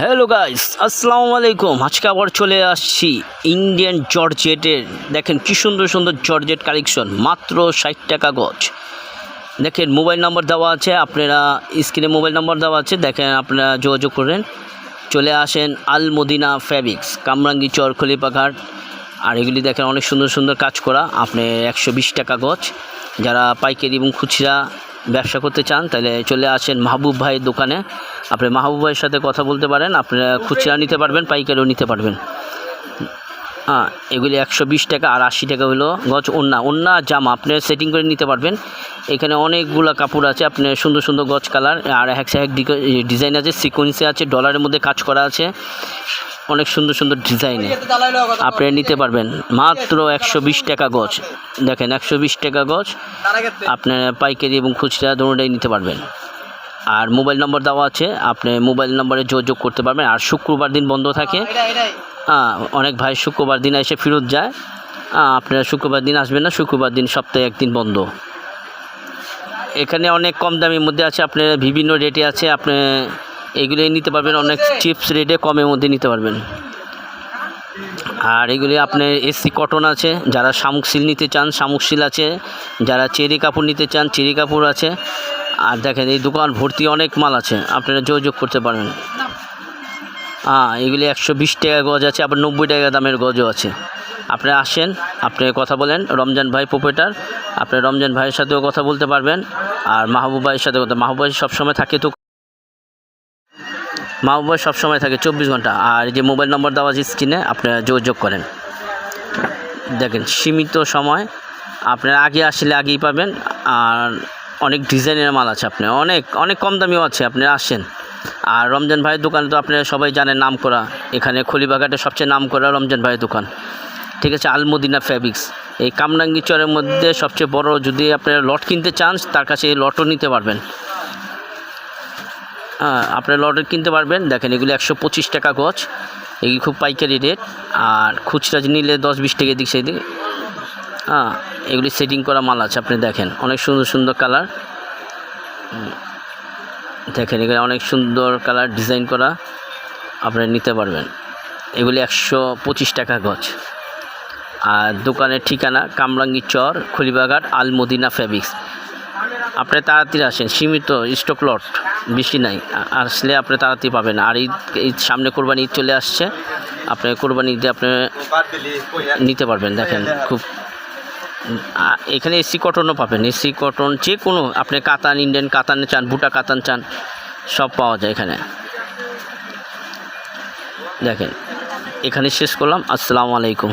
Hello guys আসসালামু আলাইকুম আজকে আবার চলে আসছি ইন্ডিয়ান জর্জেটের দেখেন কি সুন্দর সুন্দর জর্জেট কালেকশন মাত্র ষাট টাকা গজ। দেখেন মোবাইল নাম্বার দেওয়া আছে। আপনারা স্ক্রিনে মোবাইল নাম্বার দেওয়া আছে। দেখেন, আপনারা যোগাযোগ করেন। চলে আসেন আল মদিনা ফ্যাব্রিক্স কামরাঙ্গি চর খলিপাঘাট আর এগুলি দেখেন, অনেক সুন্দর সুন্দর কাজ করা। আপনি একশো বিশ টাকা গজ। যারা পাইকারি এবং খুচরা ব্যবসা করতে চান, তাহলে চলে আসেন মাহবুব ভাইয়ের দোকানে। আপনি মাহবুব ভাইয়ের সাথে কথা বলতে পারেন আপনারা খুচরা নিতে পারবেন, পাইকারিও নিতে পারবেন। হ্যাঁ এগুলি একশো বিশ টাকা আর আশি টাকা হলো গজ ওন্না। আর জামা, আপনি সেটিং করে নিতে পারবেন। এখানে অনেকগুলো কাপড় আছে, আপনি সুন্দর সুন্দর গজ কালার, আর এক এক ডিজাইন আছে সিকোয়েন্সে আছে ডলারের মধ্যে কাজ করা আছে। অনেক সুন্দর সুন্দর ডিজাইনে আপনি নিতে পারবেন মাত্র একশো বিশ টাকা গজ। দেখেন একশো বিশ টাকা গজ। আপনার পাইকারি এবং খুচরা দুটোটাই নিতে পারবেন। আর মোবাইল নম্বর দেওয়া আছে আপনি মোবাইল নম্বরে যোগাযোগ করতে পারবেন। আর শুক্রবার দিন বন্ধ থাকে। হ্যাঁ অনেক ভাই শুক্রবার দিন এসে ফেরত যায়। হ্যাঁ, আপনারা শুক্রবার দিন আসবেন না শুক্রবার দিন সপ্তাহে একদিন বন্ধ। এখানে অনেক কম দামের মধ্যে আছে আপনার বিভিন্ন রেটে আছে। আপনি এগুলি নিতে পারবেন, অনেক চিপস রেটে কমের মধ্যে নিতে পারবেন। আর এগুলি আপনার এসি কটন আছে, যারা শামুক সিল নিতে চান, শামুক সিল আছে, যারা চেরি কাপড় নিতে চান, চেরি কাপড় আছে। আর দেখেন, এই দোকান ভর্তি অনেক মাল আছে, আপনারা যোগাযোগ করতে পারেন হ্যাঁ এগুলি একশো বিশ টাকা গজ আছে, আবার নব্বই টাকা দামের গজও আছে। আপনি আসেন, আপনি কথা বলেন, রমজান ভাই প্রোপেটার আপনি রমজান ভাইয়ের সাথেও কথা বলতে পারবেন, আর মাহবুব ভাইয়ের সাথে কথা, মাহবুব ভাই সবসময় থাকে তো মাহবুব ভাই সবসময় থাকে চব্বিশ ঘণ্টা। আর যে মোবাইল নম্বর দেওয়া আছে স্ক্রিনে, আপনারা যোগাযোগ করেন। দেখেন, সীমিত সময়। আপনারা আগে আসলে আগেই পাবেন। আর অনেক ডিজাইনের মাল আছে আপনার। অনেক অনেক কম দামিও আছে, আপনারা আসেন। আর রমজান ভাইয়ের দোকানে তো আপনারা সবাই জানেন নাম করা এখানে খলিবাঘাটে সবচেয়ে নাম করা রমজান ভাইয়ের দোকান। ঠিক আছে, আলমদিনা ফ্যাব্রিক্স এই কামরাঙ্গি চরের মধ্যে সবচেয়ে বড় যদি আপনারা লট কিনতে চান, তার কাছে এই লটও নিতে পারবেন। আপনার লটে কিনতে পারবেন। দেখেন, এগুলি একশো পঁচিশ টাকা গছ এগুলি খুব পাইকারি রেট। আর খুচরা নিলে দশ বিশ টাকা দিক সেদিক। হ্যাঁ এগুলি সেটিং করা মাল আছে, আপনি দেখেন। অনেক সুন্দর সুন্দর কালার। দেখেন এখানে অনেক সুন্দর কালার ডিজাইন করা আপনারা নিতে পারবেন। এগুলি একশো পঁচিশ টাকা গজ। আর দোকানের ঠিকানা কামরাঙ্গি চর খলিবাঘাট আলমদিনা ফ্যাব্রিক্স। আপনি তাড়াতাড়ি আসেন, সীমিত স্টক লট বেশি নাই, আসলে আপনি তাড়াতাড়ি পাবেন। আর ঈদ ঈদ সামনে কোরবানি ঈদ চলে আসছে, আপনি কোরবানি ঈদে আপনি নিতে পারবেন, দেখেন খুব এখানে এসি কটনও পাবেন। এসি কটন যে কোনো, আপনি কাতান ইন্ডিয়ান কাতান চান বুটা কাতান চান, সব পাওয়া যায় এখানে। দেখেন, এখানে শেষ করলাম, আসসালামু আলাইকুম।